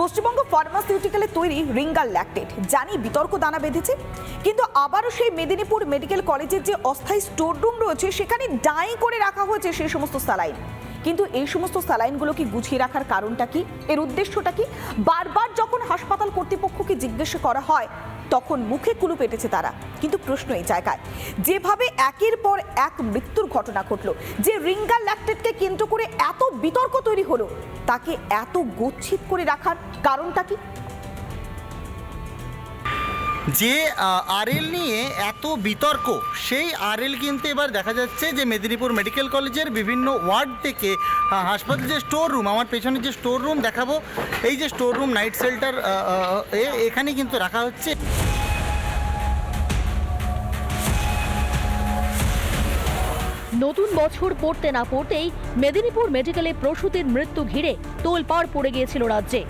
পশ্চিমবঙ্গ ফার্মাসিউটিক্যালে তৈরি রিঙ্গাল ল্যাকটেট জানি বিতর্ক দানা বেঁধেছে, কিন্তু আবারও সেই মেদিনীপুর মেডিকেল কলেজের যে অস্থায়ী স্টোর রুম রয়েছে, সেখানে ডাই করে রাখা হয়েছে সেই সমস্ত স্যালাইন কিন্তু এই সমস্ত স্যালাইনগুলো কি গুছিয়ে রাখার কারণটা কি? এর উদ্দেশ্যটা কি? বারবার যখন হাসপাতাল কর্তৃপক্ষকে জিজ্ঞেস করা হয় তখন মুখে কুলু পেটেছে তারা। কিন্তু প্রশ্ন এই জায়গায়, যেভাবে একের পর এক মৃত্যুর ঘটনা ঘটলো, যে রিঙ্গার ল্যাকটেটকে কেন্দ্র করে এত বিতর্ক তৈরি হলো, তাকে এত গচ্ছিত করে রাখার কারণটা কি? যে আরএল নিয়ে এত বিতর্ক, সেই আরএল কিন্তু এবার দেখা যাচ্ছে যে মেদিনীপুর মেডিকেল কলেজের বিভিন্ন ওয়ার্ড থেকে হাসপাতাল যে স্টোর রুম আমার পেছনে যে স্টোর রুম দেখাবো, এই যে স্টোর রুম নাইট শেল্টার এখানে কিন্তু রাখা হচ্ছে। নতুন বছর পড়তে না পড়তেই মেদিনীপুর মেডিকেলে প্রসূতির মৃত্যু ঘিরে তোলপাড় পড়ে গিয়েছিল রাজ্যে।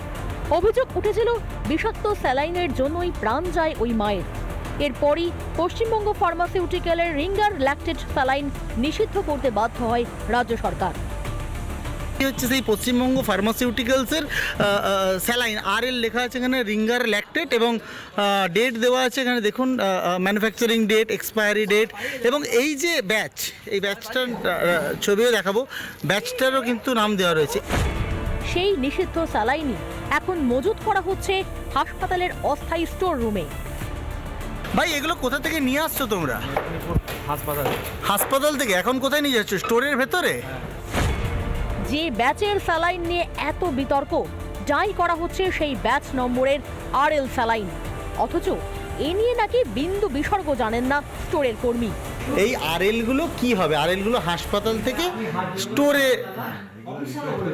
অভিযোগ উঠেছিল বিষাক্ত স্যালাইনের জন্যই প্রাণ যায় ওই মায়ের। এরপরই পশ্চিমবঙ্গ ফার্মাসিউটিক্যালের রিঙ্গার ল্যাকটেড স্যালাইন নিষিদ্ধ করতে বাধ্য হয় রাজ্য সরকার। হচ্ছে সেই পশ্চিমবঙ্গ ফার্মাসিউটিক্যালসের স্যালাইন। আর এল লেখা আছে এখানে রিঙ্গার ল্যাকটেট এবং ডেট দেওয়া আছে এখানে দেখুন ম্যানুফ্যাকচারিং ডেট এক্সপায়ারি ডেট এবং এই যে ব্যাচ এই ব্যাচটার ছবিও দেখাবো। ব্যাচটারও কিন্তু নাম দেওয়া রয়েছে। সেই নিষিদ্ধ স্যালাইনই এখন মজুত করা হচ্ছে হাসপাতালের অস্থায়ী স্টোর রুমে ভাই এগুলো কোথা থেকে নিয়ে আসছো তোমরা? হাসপাতাল। হাসপাতাল থেকে? এখন কোথায় নিয়ে যাচ্ছ? স্টোরের ভেতরে? যে ব্যাচের স্যালাইন নিয়ে এত বিতর্ক যাই করা হচ্ছে সেই ব্যাচ নম্বরের আর এল স্যালাইন। অথচ এ নিয়ে নাকি বিন্দু বিসর্গ জানেন না স্টোরের কর্মী। এই আরএলগুলো কি হবে? আরএলগুলো হাসপাতাল থেকে স্টোরে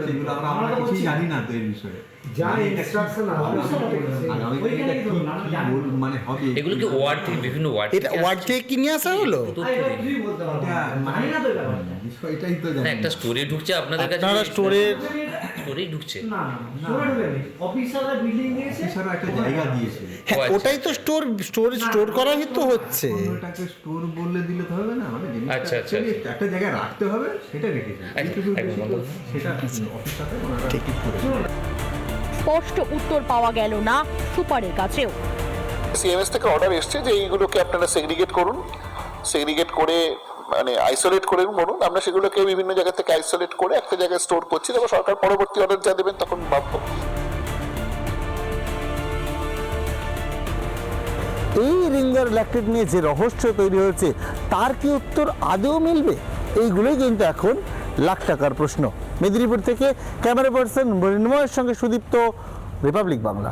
এগুলো আমরা আমরা কিছুই জানি না তো এই বিষয়ে যা ইনস্ট্রাকশন আগামী দিনে এটা কি- কি বল- মানে হবে এগুলো কি ওয়ার্ড থেকে বিভিন্ন ওয়ার্ড এটা ওয়ার্ড থেকে কি নিয়ে আসা হলো? তো একটা। স্টোরি ঢুকছে আপনাদের কাছে। আপনারা স্টোরের স্টোরি ঢুকছে। অফিসাররা বিল্ডিং নিয়েছে একটা জায়গা দিয়েছে। হ্যাঁ আচ্ছা। ওটাই তো স্টোর স্টোর স্টোর করাই তো হচ্ছে। ওটাকে স্টোর বললে দিলে তো হবে না মানে আচ্ছা, আচ্ছা, একটা জায়গায় রাখতে হবে সেটা আচ্ছা, সেটা ওনারা ঠিক। স্পষ্ট উত্তর পাওয়া গেল না সুপারের কাছেও। সিএমএস থেকে অর্ডার এসছে যে এইগুলোকে আপনারা সেগ্রিগেট করুন। সেগ্রিগেট করে মানে আইসোলেট করে বলুন আমরা সেগুলোকে বিভিন্ন জায়গা থেকে আইসোলেট করে একটা জায়গায় স্টোর করছি তারপর সরকার পরবর্তী অর্ডার যা দেবেন তখন ভাববো এই রিঙ্গার ল্যাকটেট নিয়ে যে রহস্য তৈরি হয়েছে, তার কি উত্তর আদৌ মিলবে? এইগুলোই কিন্তু এখন লাখ টাকার প্রশ্ন। মেদিনীপুর থেকে ক্যামেরা পার্সন মৃন্ময়ের সঙ্গে সুদীপ্ত, রিপাবলিক বাংলা।